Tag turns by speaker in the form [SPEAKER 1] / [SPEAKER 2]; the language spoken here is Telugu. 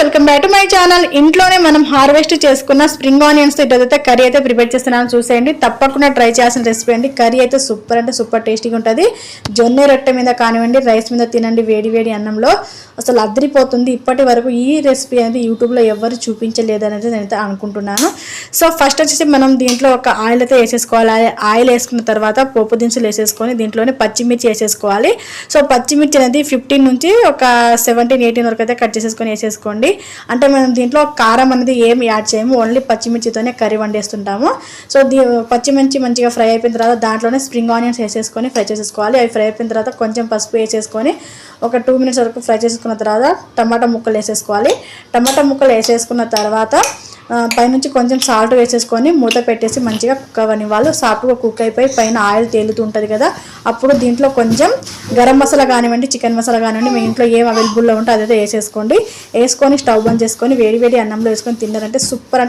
[SPEAKER 1] Welcome back to my channel ఇంట్లోనే మనం హార్వెస్ట్ చేసుకున్న స్ప్రింగ్ ఆనియన్స్ ఇటైతే కర్రీ అయితే ప్రిపేర్ చేస్తున్నాను. చూసేయండి. తప్పకుండా ట్రై చేయాల్సిన రెసిపీ అండి. కర్రీ అయితే సూపర్ అంటే సూపర్ టేస్టీగా ఉంటుంది. జొన్న రొట్టె మీద కానివ్వండి రైస్ మీద తినండి వేడి వేడి అన్నంలో. అసలు అదిరిపోతుంది. ఇప్పటి వరకు ఈ రెసిపీ అనేది యూట్యూబ్లో ఎవరు చూపించలేదు అనేది నేనైతే అనుకుంటున్నాను. సో ఫస్ట్ వచ్చేసి మనం దీంట్లో ఒక ఆయిల్ అయితే వేసేసుకోవాలి. ఆయిల్- ఆయిల్ వేసుకున్న తర్వాత పోపు దినుసులు వేసేసుకొని దీంట్లోనే పచ్చిమిర్చి వేసేసుకోవాలి. సో పచ్చిమిర్చి అనేది ఫిఫ్టీన్ నుంచి ఒక సెవెంటీన్ ఎయిటీన్ వరకు అయితే కట్ చేసేసుకొని వేసేసుకోండి. అంటే మనం దీంట్లో కారం అనేది ఏమి యాడ్ చేయము ఓన్లీ పచ్చిమిర్చితోనే కర్రీ వండేస్తుంటాము. సో దీ పచ్చిమిర్చి మంచిగా ఫ్రై అయిపోయిన తర్వాత దాంట్లోనే స్ప్రింగ్ ఆనియన్స్ వేసేసుకొని ఫ్రై చేసేసుకోవాలి. అవి ఫ్రై అయిపోయిన తర్వాత కొంచెం పసుపు వేసేసుకొని ఒక టూ మినిట్స్ వరకు ఫ్రై చేసుకున్న తర్వాత టమాటా ముక్కలు వేసేసుకోవాలి. టమాటా ముక్కలు వేసేసుకున్న తర్వాత పైనుంచి కొంచెం సాల్ట్ వేసేసుకొని మూత పెట్టేసి మంచిగా కుక్ అవ్వని వాళ్ళు సాఫ్ట్గా కుక్ అయిపోయి పైన ఆయిల్ తేలుతూ ఉంటుంది కదా అప్పుడు దీంట్లో కొంచెం గరం మసాలా కానివ్వండి చికెన్ మసాలా కానివ్వండి మీ ఇంట్లో ఏం అవైలబుల్లో ఉంటే అదైతే వేసేసుకోండి. వేసుకొని స్టవ్ బంద్ చేసుకొని వేడి వేడి అన్నంలో వేసుకొని తిన్నారంటే సూపర్ అంటే